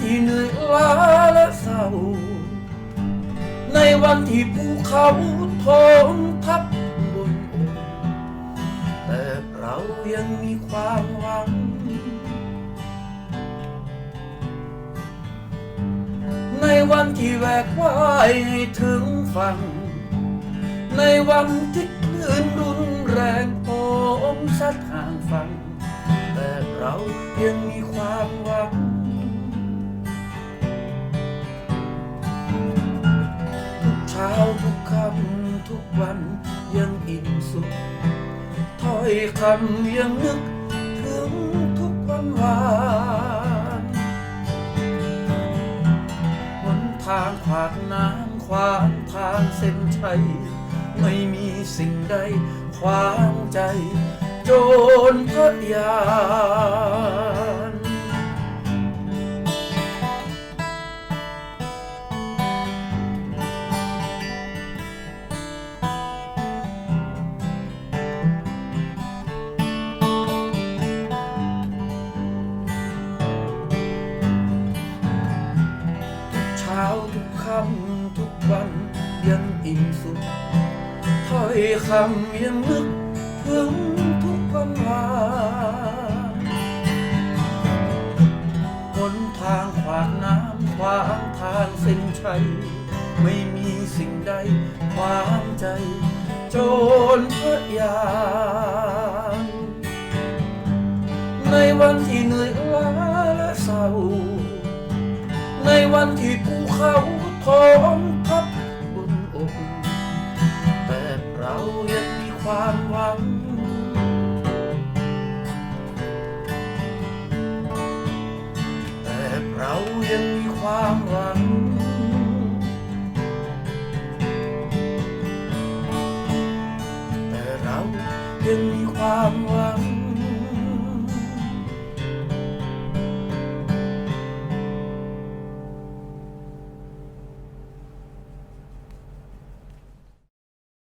ที่เหนื่อยล้าและเศร้า ในวันที่ภูเขาทมทับบนอกแต่เรายังมีความหวัง ในวันที่แหวกว่ายให้ถึงฝั่ง ในวันที่คลื่นรุนแรงโหมซัดห่างฝั่ง แต่เรายังมีความหวัง วันยังอิ่มสุขถ้อยคำยังนึกถึงทุกวันวานหนทางขวากน้ำขวางทางเส้นชัย ไม่มีสิ่งใดขวางใจ โจรพระยาาทุกค่ำทุกวันยังอิ่มสุขถ้อยคำยังนึกถึงทุกวันวานหนทางขวากน้ำขวางทางเส้นชัย ไม่มีสิ่งใดขวางใจ โจรพระยานในวันที่เหนื่อย ในวันที่ภูเขาท้องทับบนอกแต่เรายังมีความหวัง แต่เรายังมีความหวังแต่เรายังมีความหวัง